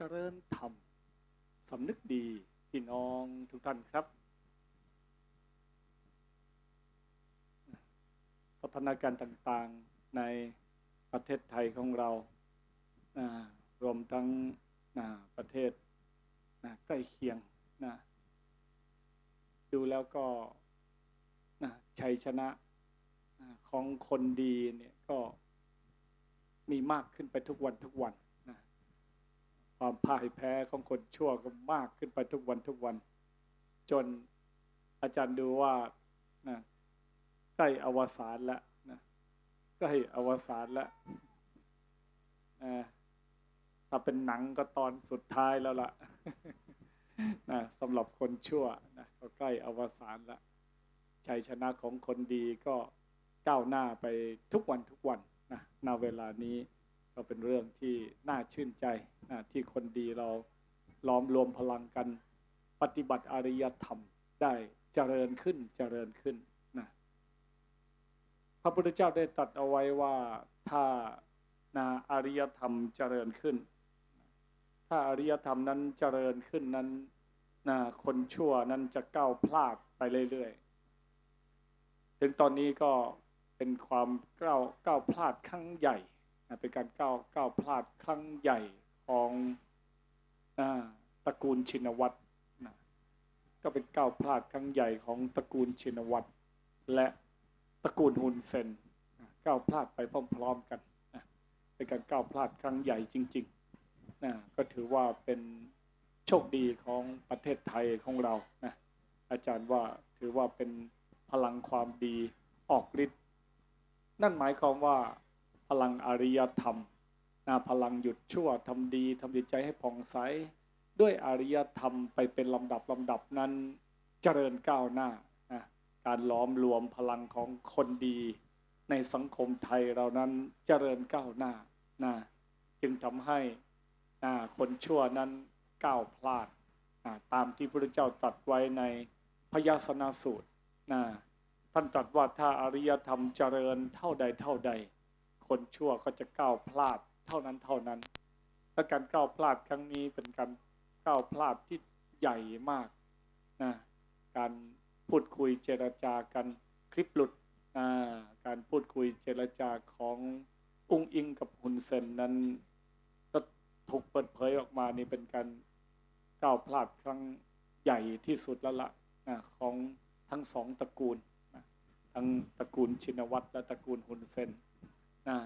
เจริญธรรมสำนึกดีพี่น้องทุกท่านครับ สถานการณ์ต่างๆในประเทศไทยของเรารวมทั้งประเทศใกล้เคียงนะดูแล้วก็นะชัยชนะของคนดีเนี่ยก็มีมากขึ้นไปทุกวันทุกวัน ความพ่ายแพ้ของคนชั่วก็มากขึ้นไปทุกวันทุกวัน จนอาจารย์ดูว่านะใกล้อวสานแล้วนะใกล้อวสานแล้วนะถ้าเป็นหนังก็ตอนสุดท้ายแล้วล่ะนะสำหรับคนชั่วนะก็ใกล้อวสานแล้วชัยชนะของคนดีก็ก้าวหน้าไปทุกวันทุกวันนะณเวลานี้ ก็เป็นเรื่องที่น่าชื่นใจนะที่คนดีเราล้อมรวมพลังกันปฏิบัติอริยธรรมได้เจริญขึ้นเจริญขึ้นนะพระพุทธเจ้าได้ตรัสเอาไว้ว่าถ้านาอริยธรรมเจริญขึ้น ถ้าอริยธรรมนั้นเจริญขึ้นนั้นนะคนชั่วนั้นจะก้าวพลาดไปเรื่อยๆ ถึงตอนนี้ก็เป็นความก้าวก้าวพลาดครั้งใหญ่ นะเป็นการก้าวก้าวพลาดครั้งใหญ่ของอตระกูลชินวัตรนะก็เป็นก้าวพลาดครั้งใหญ่ของตระกูลชินวัตรและตระกูลฮุนเซนนะก้าวพลาดไปพร้อมๆกันนะเป็นการก้าวพลาดครั้งใหญ่จริงๆนะก็ถือว่าเป็นโชคดีของประเทศไทยของเรานะอาจารย์ว่าถือว่าเป็นพลังความดีออกฤทธิ์นั่นหมายความว่า พลังอริยธรรมนะพลังหยุดชั่วทำดีทำจิตใจให้ผ่องใส ด้วยอริยธรรมไปเป็นลำดับลำดับนั้นเจริญก้าวหน้านะการล้อมรวมพลังของคนดี ในสังคมไทยเรานั้นเจริญก้าวหน้านะจึงทำให้นะคนชั่วนั้นก้าวพลาดนะตามที่พระเจ้าตรัสไว้ในพยาสนาสูตรนะท่านตรัสว่าถ้าอริยธรรมเจริญเท่าใดเท่าใด คนชั่วก็จะก้าวพลาดเท่านั้นเท่านั้น และการก้าวพลาดครั้งนี้เป็นการก้าวพลาดที่ใหญ่มากนะการพูดคุยเจรจากันคลิปหลุดนะการพูดคุยเจรจาของอุ้งอิงกับฮุนเซนนั้นก็ถูกเปิดเผยออกมานี่เป็นการก้าวพลาดครั้งใหญ่ที่สุดแล้วละนะของทั้งสองตระกูลนะทั้งตระกูลชินวัตรและตระกูลฮุนเซน นะ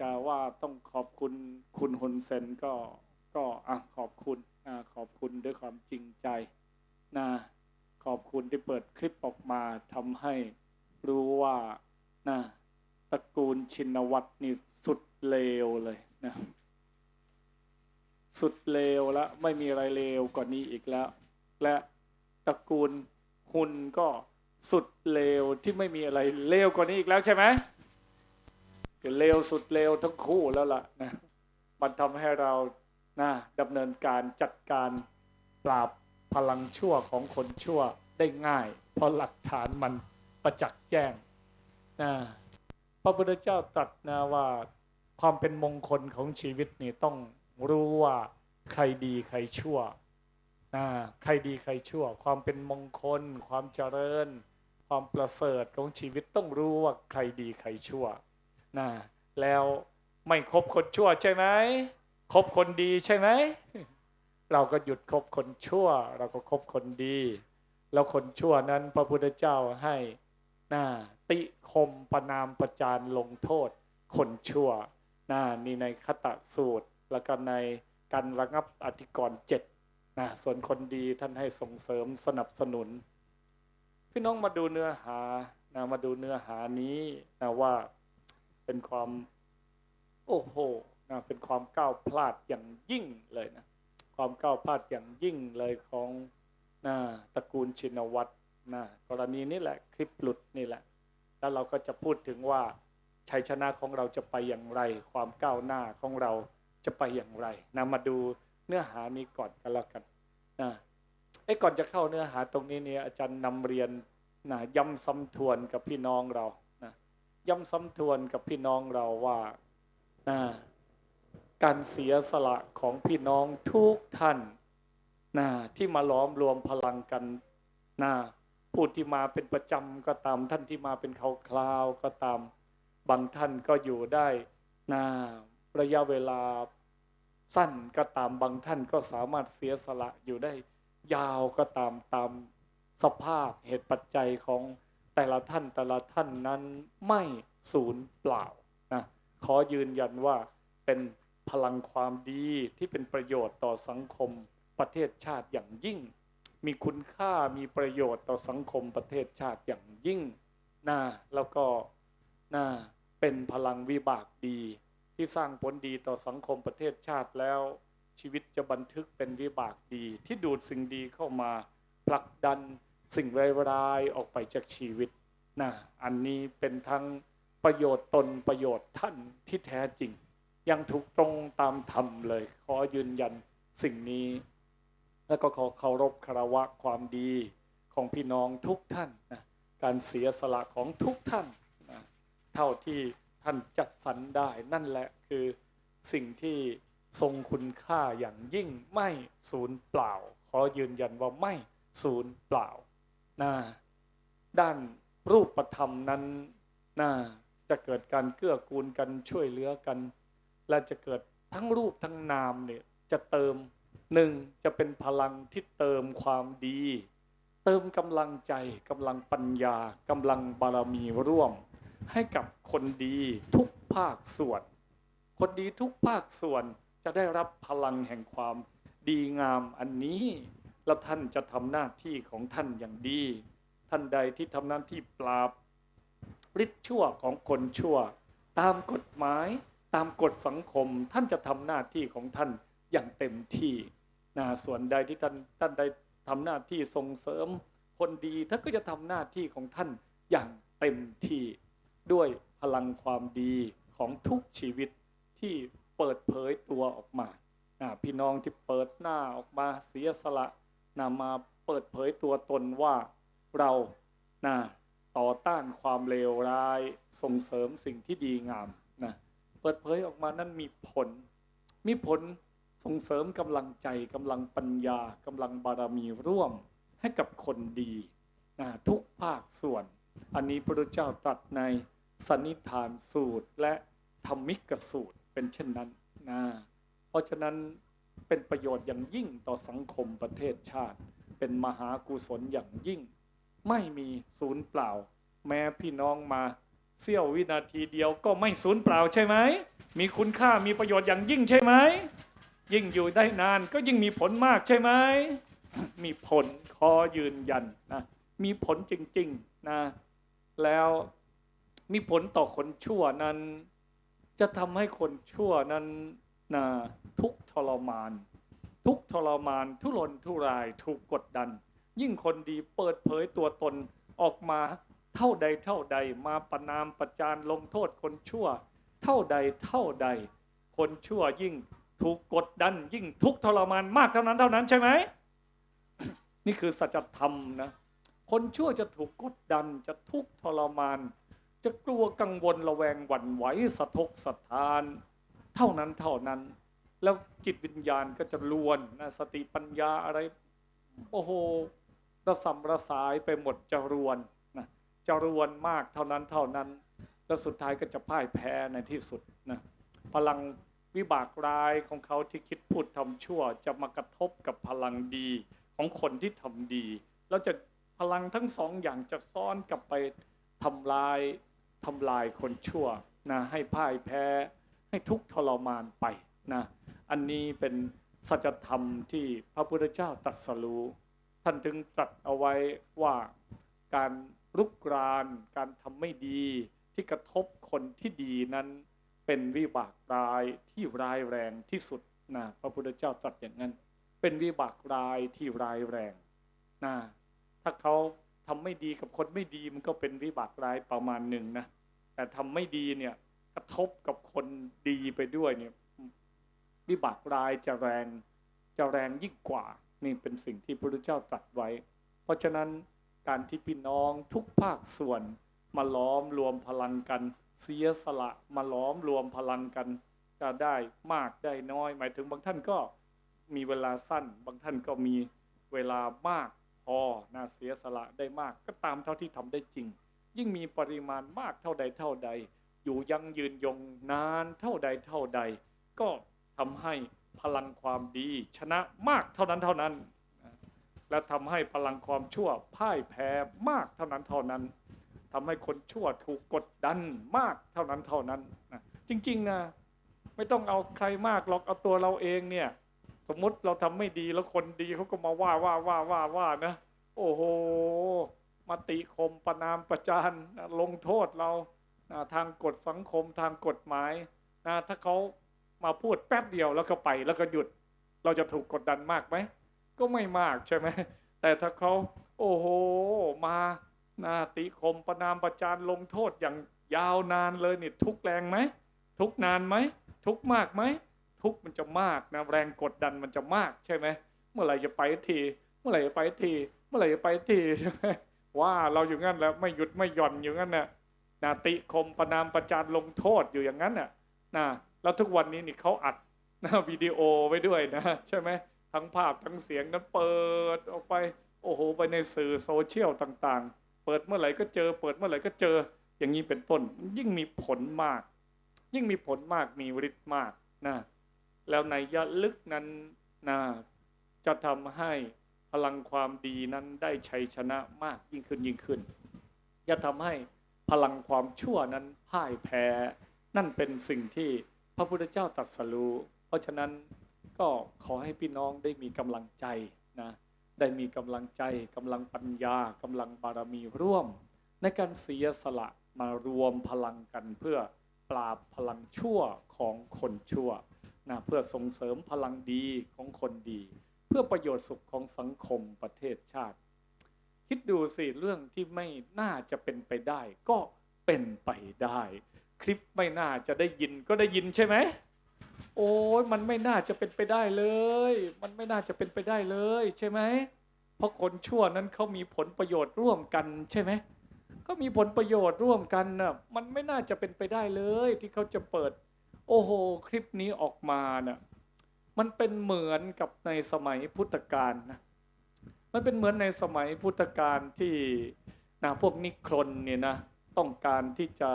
จะว่าต้องขอบคุณคุณฮุนเซนก็ก็อะขอบคุณอะขอบคุณด้วยความจริงใจนะขอบคุณที่เปิดคลิปออกมาทำให้รู้ว่านะตระกูลชินวัตรนี่สุดเลวเลยนะสุดเลวแล้วไม่มีอะไรเลวกว่านี้อีกแล้ว และตระกูลฮุนก็สุดเลวที่ไม่มีอะไรเลวกว่านี้อีกแล้วใช่ไหม คือเลวสุดเลวทั้งคู่แล้วล่ะนะมันทำให้เรานะดำเนินการจัดการปราบพลังชั่วของคนชั่วได้ง่าย เพราะหลักฐานมันประจักษ์แจ้งนะพระพุทธเจ้าตรัสนะว่าความเป็นมงคลของชีวิตนี่ต้องรู้ว่าใครดีใครชั่วนะใครดีใครชั่ว ความเป็นมงคล ความเจริญ ความประเสริฐของชีวิตต้องรู้ว่าใครดีใครชั่ว นะแล้วไม่คบคนชั่วใช่ไหมคบคนดีใช่ไหม เราก็หยุดคบคนชั่ว เราก็คบคนดี แล้วคนชั่วนั้นพระพุทธเจ้าให้นะติคมประนามประจานลงโทษ คนชั่วนะนี่ในคตสูตร แล้วก็ในการระงับอธิกรณ์เจ็ดนะส่วนคนดีท่านให้ส่งเสริมสนับสนุน พี่น้องมาดูเนื้อหานะมาดูเนื้อหานี้นะว่า เป็นความโอ้โหนะเป็นความก้าวพลาดอย่างยิ่งเลยนะความก้าวพลาดอย่างยิ่งเลยของนะตระกูลชินวัตรนะกรณีนี้แหละคลิปหลุดนี่แหละ แล้วเราก็จะพูดถึงว่าชัยชนะของเราจะไปอย่างไร ความก้าวหน้าของเราจะไปอย่างไรนะมาดูเนื้อหานี้ก่อนกันแล้วกันนะไอ้ก่อนจะเข้าเนื้อหาตรงนี้เนี่ยอาจารย์นำเรียนนะย้ำซ้ำทวนกับพี่น้องเรา ย้ำซ้ำทวนกับพี่น้องเราว่าการเสียสละของพี่น้องทุกท่านนะที่มาล้อมรวมพลังกันนะผู้ที่มาเป็นประจำก็ตามท่านที่มาเป็นคราวๆก็ตาม บางท่านก็อยู่ได้นะระยะเวลาสั้นก็ตามบางท่านก็สามารถเสียสละอยู่ได้ยาวก็ตามตามสภาพเหตุปัจจัยของ แต่ละท่านแต่ละท่านนั้นไม่สูญเปล่านะขอยืนยันว่าเป็นพลังความดีที่เป็นประโยชน์ต่อสังคมประเทศชาติอย่างยิ่ง มีคุณค่ามีประโยชน์ต่อสังคมประเทศชาติอย่างยิ่งนะแล้วก็นะเป็นพลังวิบากดี ที่สร้างผลดีต่อสังคมประเทศชาติแล้ว ชีวิตจะบันทึกเป็นวิบากดี ที่ดูดสิ่งดีเข้ามาผลักดัน สิ่งร้ายๆออกไปจากชีวิตนะอันนี้เป็นทั้งประโยชน์ตนประโยชน์ท่านที่แท้จริง ยังถูกตรงตามธรรมเลย ขอยืนยันสิ่งนี้ แล้วก็ขอเคารพคารวะความดีของพี่น้องทุกท่านนะการเสียสละของทุกท่านนะเท่าที่ท่านจัดสรรได้ นั่นแหละคือสิ่งที่ทรงคุณค่าอย่างยิ่งไม่สูญเปล่า ขอยืนยันว่าไม่สูญเปล่า นะด้านรูปธรรมนั้นนะจะเกิดการเกื้อกูลกันช่วยเหลือกัน และจะเกิดทั้งรูปทั้งนามเนี่ยจะเติมหนึ่งจะเป็นพลังที่เติมความดี เติมกำลังใจกำลังปัญญากำลังบารมีร่วม ให้กับคนดีทุกภาคส่วน คนดีทุกภาคส่วนจะได้รับพลังแห่งความดีงามอันนี้ แล้วท่านจะทำหน้าที่ของท่านอย่างดี ท่านใดที่ทำหน้าที่ปราบฤทธิ์ชั่วของคนชั่ว ตามกฎหมายตามกฎสังคม ท่านจะทำหน้าที่ของท่านอย่างเต็มที่นะส่วนใดที่ท่านท่านใดทำหน้าที่ส่งเสริมคนดีท่านก็จะทำหน้าที่ของท่านอย่างเต็มที่ ด้วยพลังความดีของทุกชีวิตที่เปิดเผยตัวออกมาพี่น้องที่เปิดหน้าออกมาเสียสละ นะมาเปิดเผยตัวตนว่าเรานะต่อต้านความเลวร้ายส่งเสริมสิ่งที่ดีงามนะเปิดเผยออกมานั้นมีผล มีผลส่งเสริมกำลังใจกำลังปัญญากำลังบารมีร่วมให้กับคนดีนะทุกภาคส่วน อันนี้พระเจ้าตรัสในสันนิธานสูตรและธรรมิกสูตรเป็นเช่นนั้นนะเพราะฉะนั้น เป็นประโยชน์อย่างยิ่งต่อสังคมประเทศชาติ เป็นมหากุศลอย่างยิ่ง ไม่มีศูนย์เปล่า แม้พี่น้องมาเสี้ยววินาทีเดียวก็ไม่สูญเปล่าใช่ไหม มีคุณค่ามีประโยชน์อย่างยิ่งใช่ไหม ยิ่งอยู่ได้นานก็ยิ่งมีผลมากใช่ไหม มีผลขอยืนยันนะมีผลจริงๆนะแล้วมีผลต่อคนชั่วนั้น จะทำให้คนชั่วนั้น นะทุกทรมาน ทุกทรมานทุรนทุรายถูกกดดัน ยิ่งคนดีเปิดเผยตัวตนออกมาเท่าใดเท่าใดมาประนามประจานลงโทษคนชั่ว เท่าใดเท่าใด คนชั่วยิ่งถูกกดดัน ยิ่งทุกทรมานมากเท่านั้นเท่านั้นใช่ไหมนี่คือสัจธรรมนะคนชั่วจะถูกกดดันจะทุกทรมาน จะกลัวกังวลระแวงหวั่นไหวสะทกสะทาน เท่านั้นเท่านั้น แล้วจิตวิญญาณก็จะลวนนะสติปัญญาอะไร โอ้โหระสำระสายไปหมดจะรวนนะจะรวนมากเท่านั้นเท่านั้น แล้วสุดท้ายก็จะพ่ายแพ้ในที่สุดนะพลังวิบากร้ายของเขาที่คิดพูดทำชั่ว จะมากระทบกับพลังดีของคนที่ทำดี แล้วจะพลังทั้งสองอย่างจะซ้อนกลับไปทำลายทำลายคนชั่วนะให้พ่ายแพ้ ให้ทุกทรมานไปนะอันนี้เป็นสัจธรรมที่พระพุทธเจ้าตรัสรู้ท่านจึงตรัสเอาไว้ว่าการรุกราน การทำไม่ดีที่กระทบคนที่ดีนั้นเป็นวิบากร้ายที่ร้ายแรงที่สุดนะพระพุทธเจ้าตรัสอย่างนั้น เป็นวิบากร้ายที่ร้ายแรงนะถ้าเขาทำไม่ดีกับคนไม่ดีมันก็เป็นวิบากร้ายประมาณหนึ่งนะแต่ทำไม่ดีเนี่ย กระทบกับคนดีไปด้วยเนี่ยวิบากร้ายจะแรงจะแรงยิ่งกว่า นี่เป็นสิ่งที่พระพุทธเจ้าตรัสไว้ เพราะฉะนั้นการที่พี่น้องทุกภาคส่วนมาล้อมรวมพลังกัน เสียสละมาล้อมรวมพลังกัน จะได้มากได้น้อย หมายถึงบางท่านก็มีเวลาสั้น บางท่านก็มีเวลามากพอนะเสียสละได้มากก็ตามเท่าที่ทำได้จริง ยิ่งมีปริมาณมากเท่าใดเท่าใด อยู่ยังยืนยงนานเท่าใดเท่าใด ก็ทำให้พลังความดี ชนะมากเท่านั้นเท่านั้น และทำให้พลังความชั่วพ่ายแพ้มากเท่านั้นเท่านั้นทำให้คนชั่วถูกกดดันมากเท่านั้นเท่านั้นนะจริงๆนะไม่ต้องเอาใครมากหรอกเอาตัวเราเองเนี่ยสมมติเราทำไม่ดีแล้วคนดีเขาก็มาว่าว่าว่าว่าว่านะโอ้โหมาติคมประนามประจานลงโทษเรา นะทางกฎสังคมทางกฎหมายนะถ้าเขามาพูดแป๊บเดียวแล้วก็ไปแล้วก็หยุด เราจะถูกกดดันมากไหมก็ไม่มากใช่ไหมแต่ถ้าเขาโอ้โหมานาติคมประนามประจานลงโทษอย่างยาวนานเลยนี่ทุกแรงไหมทุกนานไหมทุกมากไหมทุกมันจะมากนะแรงกดดันมันจะมากใช่ไหมเมื่อไหร่จะไปที เมื่อไหร่จะไปที เมื่อไหร่จะไปทีใช่ไหมว่าเราอยู่งั้นแล้วไม่หยุดไม่หย่อนอยู่งั้นน่ะ นาติคมประนามประจานลงโทษอยู่อย่างนั้นน่ะนะแล้วทุกวันนี้นี่เขาอัดนะวิดีโอไว้ด้วยนะใช่ไหมทั้งภาพทั้งเสียงนั้นเปิดออกไปโอ้โหไปในสื่อโซเชียลต่างๆ เปิดเมื่อไหร่ก็เจอ เปิดเมื่อไหร่ก็เจออย่างนี้เป็นต้น ยิ่งมีผลมาก ยิ่งมีผลมากมีฤทธิ์มากนะแล้วในยะลึกนั้นนะจะทำให้พลังความดีนั้นได้ชัยชนะมากยิ่งขึ้นยิ่งขึ้น จะทำให้ พลังความชั่วนั้นพ่ายแพ้ นั่นเป็นสิ่งที่พระพุทธเจ้าตรัสรู้ เพราะฉะนั้นก็ขอให้พี่น้องได้มีกำลังใจนะได้มีกำลังใจกำลังปัญญากำลังบารมีร่วม ในการเสียสละมารวมพลังกันเพื่อปราบพลังชั่วของคนชั่วนะเพื่อส่งเสริมพลังดีของคนดี เพื่อประโยชน์สุขของสังคมประเทศชาติ คิดดูสิเรื่องที่ไม่น่าจะเป็นไปได้ ก็เป็นไปได้ คลิปไม่น่าจะได้ยินก็ได้ยินใช่ไหมโอ้ยมันไม่น่าจะเป็นไปได้เลย มันไม่น่าจะเป็นไปได้เลยใช่ไหมเพราะคนชั่วนั้นเขามีผลประโยชน์ร่วมกันใช่ไหมก็มีผลประโยชน์ร่วมกันน่ะมันไม่น่าจะเป็นไปได้เลย ที่เขาจะเปิด โอ้โห คลิปนี้ออกมาน่ะมันเป็นเหมือนกับในสมัยพุทธกาลนะ มันเป็นเหมือนในสมัยพุทธกาลที่นะพวกนิครนเนี่ยนะต้องการที่จะ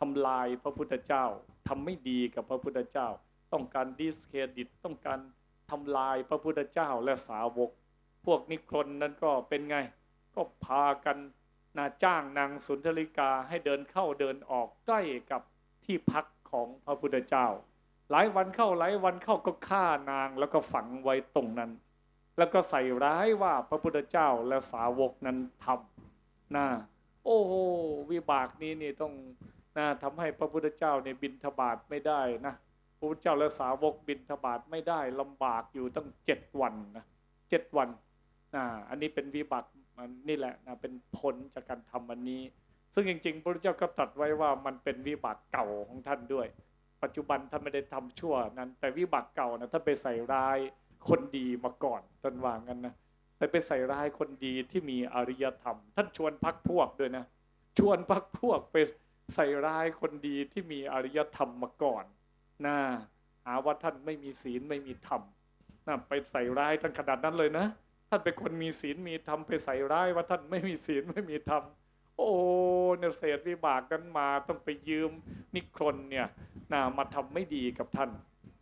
ทำลายพระพุทธเจ้าทำไม่ดีกับพระพุทธเจ้า ต้องการดิสเครดิตต้องการทำลายพระพุทธเจ้าและสาวก พวกนิครนนั้นก็เป็นไง ก็พากันนาจ้างนางสุนทริกาให้เดินเข้าเดินออกใกล้กับที่พักของพระพุทธเจ้า หลายวันเข้าหลายวันเข้าก็ฆ่านางแล้วก็ฝังไว้ตรงนั้น แล้วก็ใส่ร้ายว่าพระพุทธเจ้าและสาวกนั้นทำนะโอ้โหวิบากนี้นี่ต้องนะทำให้พระพุทธเจ้าเนี่ยบินทบาทไม่ได้นะพระพุทธเจ้าและสาวกบินทบาทไม่ได้ลำบากอยู่ตั้งเจ็ดวันนะเจ็ดวันนะอันนี้เป็นวิบากมันนี่แหละนะเป็นผลจากการทำอันนี้ ซึ่งจริงๆ พระพุทธเจ้าก็ตรัสไว้ว่ามันเป็นวิบากเก่าของท่านด้วย ปัจจุบันท่านไม่ได้ทำชั่วนั้น แต่วิบากเก่านะท่านไปใส่ร้าย คนดีมาก่อนท่านวางั้นนะแต่ไปใส่ร้ายคนดีที่มีอริยธรรม ท่านชวนพักพวกด้วยนะ ชวนพักพวกไปใส่ร้ายคนดีที่มีอริยธรรมมาก่อนนะหาว่าท่านไม่มีศีลไม่มีธรรมนะไปใส่ร้ายท่านขนาดนั้นเลยนะ ท่านเป็นคนมีศีลมีธรรมไปใส่ร้ายว่าท่านไม่มีศีลไม่มีธรรมโอ้เนี่ยเศษวิบากนั้นมาต้องไปยืมนิครนเนี่ยนะมาทำไม่ดีกับท่าน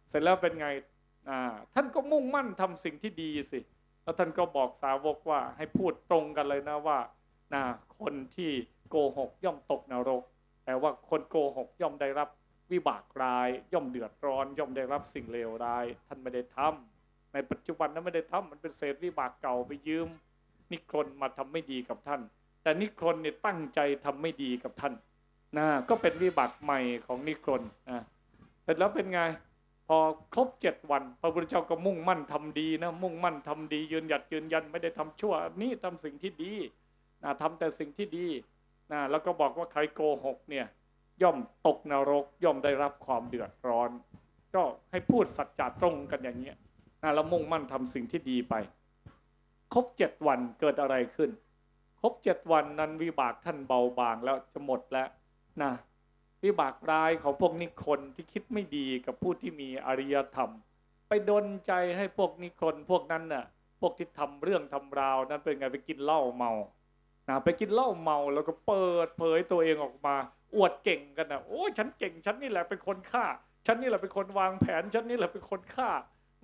เสร็จแล้วเป็นไง ท่านก็มุ่งมั่นทำสิ่งที่ดีสิ แล้วท่านก็บอกสาวกว่าให้พูดตรงกันเลยนะว่านะคนที่โกหกย่อมตกนรก แต่ว่าคนโกหกย่อมได้รับวิบากร้าย ย่อมเดือดร้อน ย่อมได้รับสิ่งเลวร้าย ท่านไม่ได้ทำในปัจจุบันนั้นไม่ได้ทำมันเป็นเศษวิบากเก่าไปยืม นิครนมาทำไม่ดีกับท่าน แต่นิครนเนี่ยตั้งใจทำไม่ดีกับท่านนะก็เป็นวิบากใหม่ของนิครนนะเสร็จแล้วเป็นไง พอครบเจ็ดวัน พระพุทธเจ้าก็มุ่งมั่นทำดีนะมุ่งมั่นทำดี ยืนหยัดยืนยันไม่ได้ทำชั่วนี่ทำสิ่งที่ดีนะทำแต่สิ่งที่ดีนะแล้วก็บอกว่าใครโกหกเนี่ยย่อมตกนรกย่อมได้รับความเดือดร้อน ก็ให้พูดสัจจะตรงกันอย่างเงี้ยนะแล้วมุ่งมั่นทำสิ่งที่ดีไป ครบเจ็ดวันเกิดอะไรขึ้น ครบเจ็ดวันนั้นวิบากท่านเบาบางแล้วจะหมดแล้วนะ วิบากร้ายของพวกนิคนที่คิดไม่ดีกับผู้ที่มีอริยธรรม ไปดนใจให้พวกนิคนพวกนั้นน่ะพวกที่ทำเรื่องทำราวนั้นเป็นไงไปกินเหล้าเมานะไปกินเหล้าเมาแล้วก็เปิดเผยตัวเองออกมา อวดเก่งกันนะโอ้ฉันเก่งฉันนี่แหละเป็นคนฆ่าฉันนี่แหละเป็นคนวางแผนฉันนี่แหละเป็นคนฆ่า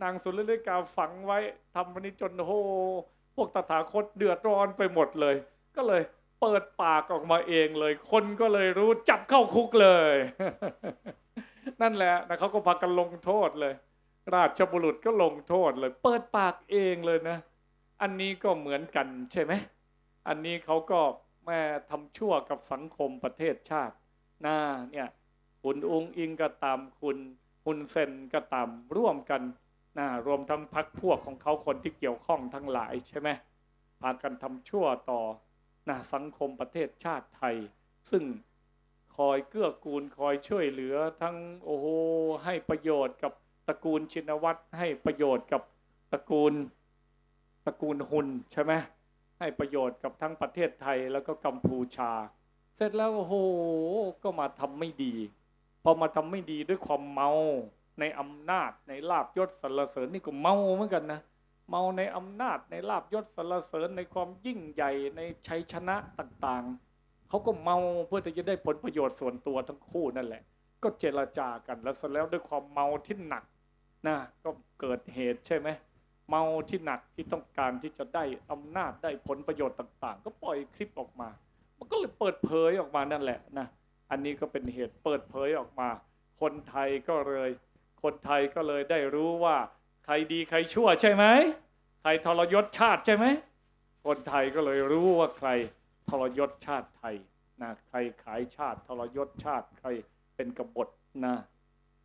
นางสุรเลกาฝังไว้ทำวันนี้จนโอ้โหพวกตถาคตเดือดร้อนไปหมดเลย ก็เลย เปิดปากออกมาเองเลย คนก็เลยรู้จับเข้าคุกเลย นั่นแหละนะเขาก็พากันลงโทษเลย ราชบุรุษก็ลงโทษเลย เปิดปากเองเลยนะ อันนี้ก็เหมือนกันใช่ไหมอันนี้เขาก็แม่ทำชั่วกับสังคมประเทศชาตินะเนี่ยคุณอุงอิงก็ตามคุณฮุนเซนก็ตามร่วมกันนะรวมทั้งพักพวกของเขาคนที่เกี่ยวข้องทั้งหลายใช่ไหมพากันทำชั่วต่อ นะสังคมประเทศชาติไทย ซึ่งคอยเกื้อกูลคอยช่วยเหลือทั้งโอ้โหให้ประโยชน์กับตระกูลชินวัตรให้ประโยชน์กับตระกูลตระกูลหุนใช่ไหมให้ประโยชน์กับทั้งประเทศไทยแล้วก็กัมพูชา เสร็จแล้วโอ้โหก็มาทำไม่ดี พอมาทำไม่ดีด้วยความเมาในอำนาจในลาบยศสรรเสริญนี่ก็เมาเหมือนกันนะ เมาในอำนาจในลาบยศสรรเสริญในความยิ่งใหญ่ในชัยชนะต่างๆ เขาก็เมาเพื่อที่จะได้ผลประโยชน์ส่วนตัวทั้งคู่นั่นแหละ ก็เจรจากันแล้วเสร็จแล้วด้วยความเมาที่หนักนะก็เกิดเหตุใช่ไหมเมาที่หนักที่ต้องการที่จะได้อำนาจได้ผลประโยชน์ต่าง ๆ ก็ปล่อยคลิปออกมา มันก็เลยเปิดเผยออกมานั่นแหละนะอันนี้ก็เป็นเหตุเปิดเผยออกมา คนไทยก็เลย คนไทยก็เลยได้รู้ว่า ใครดีใครชั่วใช่ไหมใครทรยศชาติใช่ไหมคนไทยก็เลยรู้ว่าใครทรยศชาติไทยนะใครขายชาติทรยศชาติใครเป็นกบฏนะ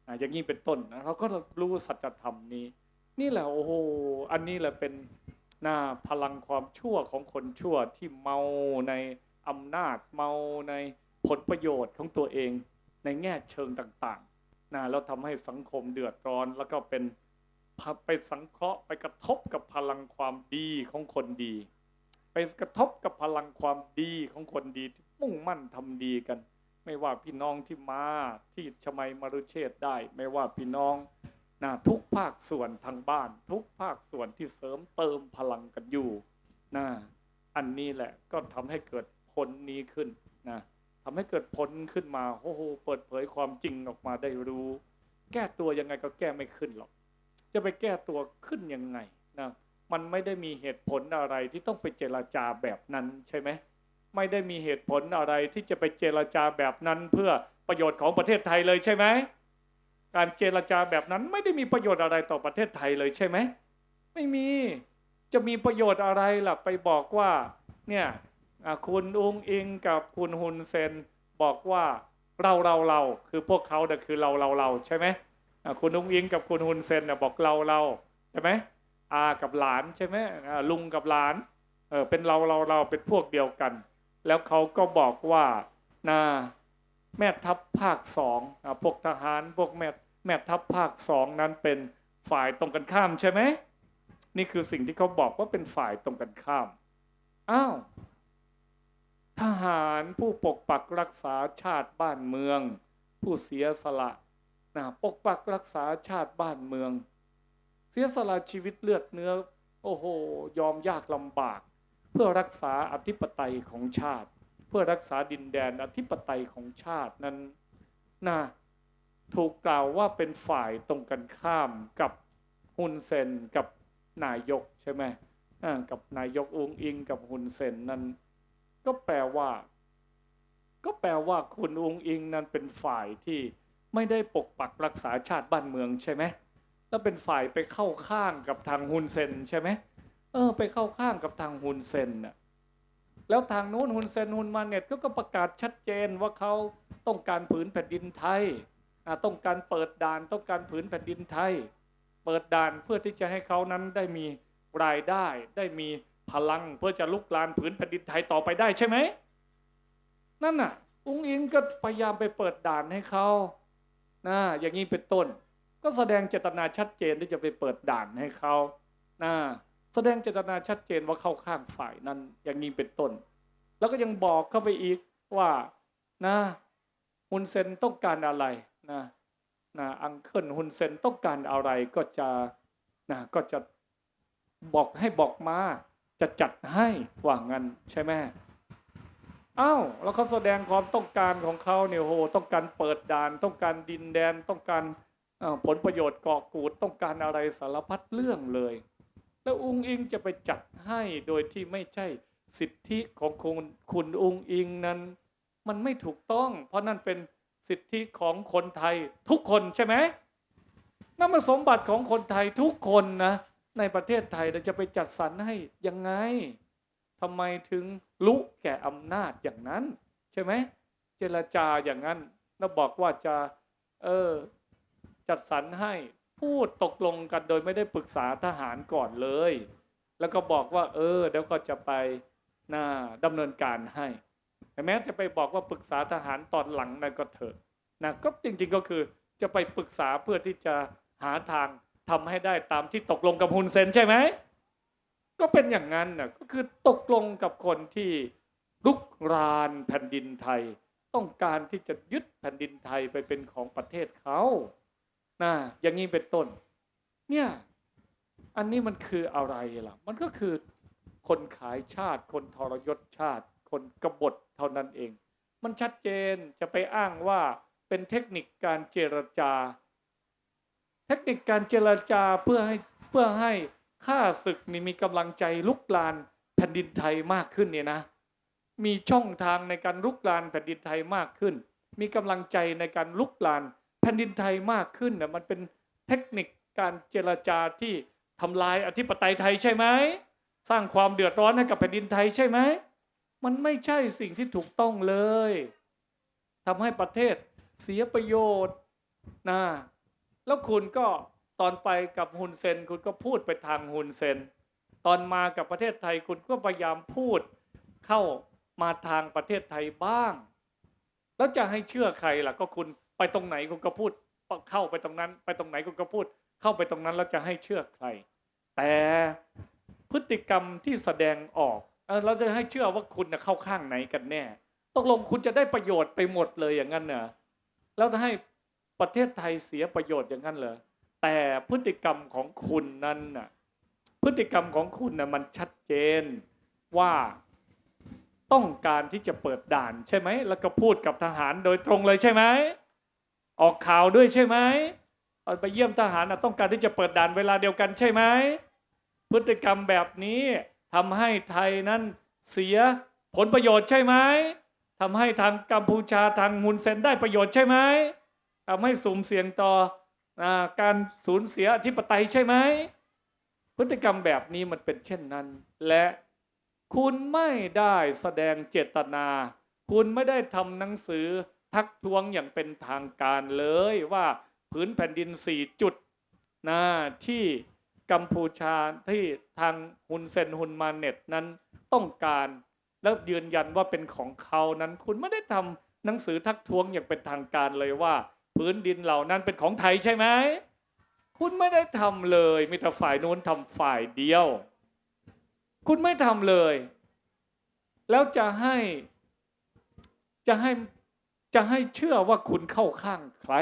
อะอย่างนี้เป็นต้นนะเราก็รู้สัจธรรมนี้ นี่แหละโอ้โหอันนี้แหละเป็นหน้าพลังความชั่วของคนชั่วที่เมาในอำนาจเมาในผลประโยชน์ของตัวเองในแง่เชิงต่างๆนะแล้วทำให้สังคมเดือดร้อนแล้วก็เป็น ไปสังเคราะห์ไปกระทบกับพลังความดีของคนดี ไปกระทบกับพลังความดีของคนดีที่มุ่งมั่นทำดีกัน ไม่ว่าพี่น้องที่มาที่ชมัยมรุเชษได้ ไม่ว่าพี่น้องนะทุกภาคส่วนทางบ้าน ทุกภาคส่วนที่เสริมเติมพลังกันอยู่นะอันนี้แหละก็ทำให้เกิดผลนี้ขึ้นนะทำให้เกิดผลขึ้นมาโอ้โหเปิดเผยความจริงออกมาได้รู้ แก้ตัวยังไงก็แก้ไม่ขึ้นหรอก จะไปแก้ตัวขึ้นยังไงนะมันไม่ได้มีเหตุผลอะไรที่ต้องไปเจรจาแบบนั้นใช่ไหมไม่ได้มีเหตุผลอะไรที่จะไปเจรจาแบบนั้นเพื่อประโยชน์ของประเทศไทยเลยใช่ไหมการเจรจาแบบนั้นไม่ได้มีประโยชน์อะไรต่อประเทศไทยเลยใช่ไหมไม่มีจะมีประโยชน์อะไรล่ะไปบอกว่าเนี่ยคุณอุ้งอิงกับคุณฮุนเซนบอกว่าเราเราเราคือพวกเขาเนี่คือเราเราเราใช่ไหม คุณอุ้งอิงกับคุณฮุนเซนบอกเราเราใช่ไหมอากับหลานใช่ไหมลุงกับหลานเออเป็นเราเราเราเป็นพวกเดียวกัน แล้วเขาก็บอกว่านะแม่ทัพภาคสองพวกทหารพวกแม่แม่ทัพภาคสองนั้นเป็นฝ่ายตรงกันข้ามใช่ไหมนี่คือสิ่งที่เขาบอกว่าเป็นฝ่ายตรงกันข้ามอ้าวทหารผู้ปกปักรักษาชาติบ้านเมือง ผู้เสียสละ นะปกปักรักษาชาติบ้านเมือง เสียสละชีวิตเลือดเนื้อ โอ้โห ยอมยากลำบาก เพื่อรักษาอธิปไตยของชาติ เพื่อรักษาดินแดนอธิปไตยของชาตินั้นนะถูกกล่าวว่าเป็นฝ่ายตรงกันข้ามกับฮุนเซนกับนายกใช่ไหมกับนายกองอิงกับฮุนเซนนั้น ก็แปลว่า ก็แปลว่าคุณองอิงนั้นเป็นฝ่ายที่ ไม่ได้ปกปักรักษาชาติบ้านเมืองใช่ไหมแล้วเป็นฝ่ายไปเข้าข้างกับทางฮุนเซนใช่ไหมเออ ไปเข้าข้างกับทางฮุนเซนน่ะแล้วทางนู้นฮุนเซนฮุนมาเน็ตก็ก็ประกาศชัดเจนว่าเขาต้องการผืนแผ่นดินไทยต้องการเปิดด่านต้องการผืนแผ่นดินไทย เปิดด่านเพื่อที่จะให้เขานั้นได้มีรายได้ ได้มีพลังเพื่อจะลุกลานผืนแผ่นดินไทยต่อไปได้ใช่ไหมนั่นน่ะ อุ้งอิงก็พยายามไปเปิดด่านให้เขา นะอย่างนี้เป็นต้น ก็แสดงเจตนาชัดเจนที่จะไปเปิดด่านให้เขานะแสดงเจตนาชัดเจนว่าเข้าข้างฝ่ายนั้นอย่างนี้เป็นต้น แล้วก็ยังบอกเข้าไปอีกว่านะฮุนเซนต้องการอะไรนะนะอังเคิลฮุนเซนต้องการอะไรก็จะนะก็จะบอกให้บอกมาจะจัดให้ว่างั้นใช่ไหม อ้าวแล้วเขาแสดงความต้องการของเขาเนี่ยโหต้องการเปิดด่าน ต้องการดินแดนต้องการผลประโยชน์เกาะกูดต้องการอะไรสารพัดเรื่องเลย แล้วอุงอิงจะไปจัดให้โดยที่ไม่ใช่สิทธิของคุณคุณอุงอิงนั้น มันไม่ถูกต้อง เพราะนั่นเป็นสิทธิของคนไทยทุกคนใช่ไหมนั่นมันสมบัติของคนไทยทุกคนนะในประเทศไทยเราจะไปจัดสรรให้ยังไงทำไมถึง ลุแก่อำนาจอย่างนั้น ใช่ไหมเจรจาอย่างนั้นแล้วบอกว่าจะเออจัดสรรให้พูดตกลงกันโดยไม่ได้ปรึกษาทหารก่อนเลย แล้วก็บอกว่า เออเดี๋ยวก็จะไปน่าดำเนินการให้แม้จะไปบอกว่าปรึกษาทหารตอนหลังนั่นก็เถอะนะก็จริงๆก็คือจะไปปรึกษาเพื่อที่จะหาทางทำให้ได้ตามที่ตกลงกับฮุนเซนใช่ไหม ก็เป็นอย่างนั้นนะก็คือตกลงกับคนที่ลุกรานแผ่นดินไทย ต้องการที่จะยึดแผ่นดินไทยไปเป็นของประเทศเขานะอย่างนี้เป็นต้น เนี่ยอันนี้มันคืออะไรล่ะ มันก็คือคนขายชาติ คนทรยศชาติ คนกบฏเท่านั้นเอง มันชัดเจนจะไปอ้างว่าเป็นเทคนิคการเจรจา เทคนิคการเจรจาเพื่อให้เพื่อให้ ข้าศึกนี่มีกำลังใจลุกลานแผ่นดินไทยมากขึ้นเนี่ยนะ มีช่องทางในการลุกลานแผ่นดินไทยมากขึ้น มีกำลังใจในการลุกลานแผ่นดินไทยมากขึ้นเนะมันเป็นเทคนิคการเจรจาที่ทำลายอธิปไตยไทยใช่ไหมสร้างความเดือดร้อนให้กับแผ่นดินไทยใช่ไหมมันไม่ใช่สิ่งที่ถูกต้องเลยทำให้ประเทศเสียประโยชน์นะแล้วคุณก็ ตอนไปกับฮุนเซนคุณก็พูดไปทางฮุนเซน ตอนมากับประเทศไทยคุณก็พยายามพูดเข้ามาทางประเทศไทยบ้าง แล้วจะให้เชื่อใครล่ะก็คุณไปตรงไหนคุณก็พูดเข้าไปตรงนั้น ไปตรงไหนคุณก็พูด เข้าไปตรงนั้นแล้วจะให้เชื่อใคร แต่พฤติกรรมที่แสดงออกเราจะให้เชื่อว่าคุณนะเข้าข้างไหนกันแน่ตกลงคุณจะได้ประโยชน์ไปหมดเลยอย่างนั้นเหรอแล้วจะให้ประเทศไทยเสียประโยชน์อย่างนั้นเหรอ แต่พฤติกรรมของคุณนั้นน่ะพฤติกรรมของคุณน่ะมันชัดเจนว่าต้องการที่จะเปิดด่านใช่ไหม แล้วก็พูดกับทหารโดยตรงเลยใช่ไหม ออกข่าวด้วยใช่ไหมไปเยี่ยมทหารนะต้องการที่จะเปิดด่านเวลาเดียวกันใช่ไหม พฤติกรรมแบบนี้ทำให้ไทยนั้นเสียผลประโยชน์ใช่ไหมทำให้ทางกัมพูชาทางฮุนเซนได้ประโยชน์ใช่ไหมทำให้สุ่มเสี่ยงต่อ การสูญเสียอธิปไตยใช่ไหมพฤติกรรมแบบนี้มันเป็นเช่นนั้น และคุณไม่ได้แสดงเจตนา คุณไม่ได้ทำหนังสือทักท้วงอย่างเป็นทางการเลยว่าผืนแผ่นดินสี่จุดนะที่กัมพูชาที่ทางฮุนเซนฮุนมาเน็ตนั้นต้องการแล้วยืนยันว่าเป็นของเขานั้น คุณไม่ได้ทำหนังสือทักท้วงอย่างเป็นทางการเลยว่า พื้นดินเหล่านั้นเป็นของไทยใช่ไหมคุณไม่ได้ทำเลยมีแต่ฝ่ายโน้นทำฝ่ายเดียว คุณไม่ทำเลย แล้วจะให้จะให้จะให้เชื่อว่าคุณเข้าข้างใคร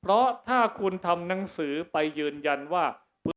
เพราะถ้าคุณทำหนังสือไปยืนยันว่า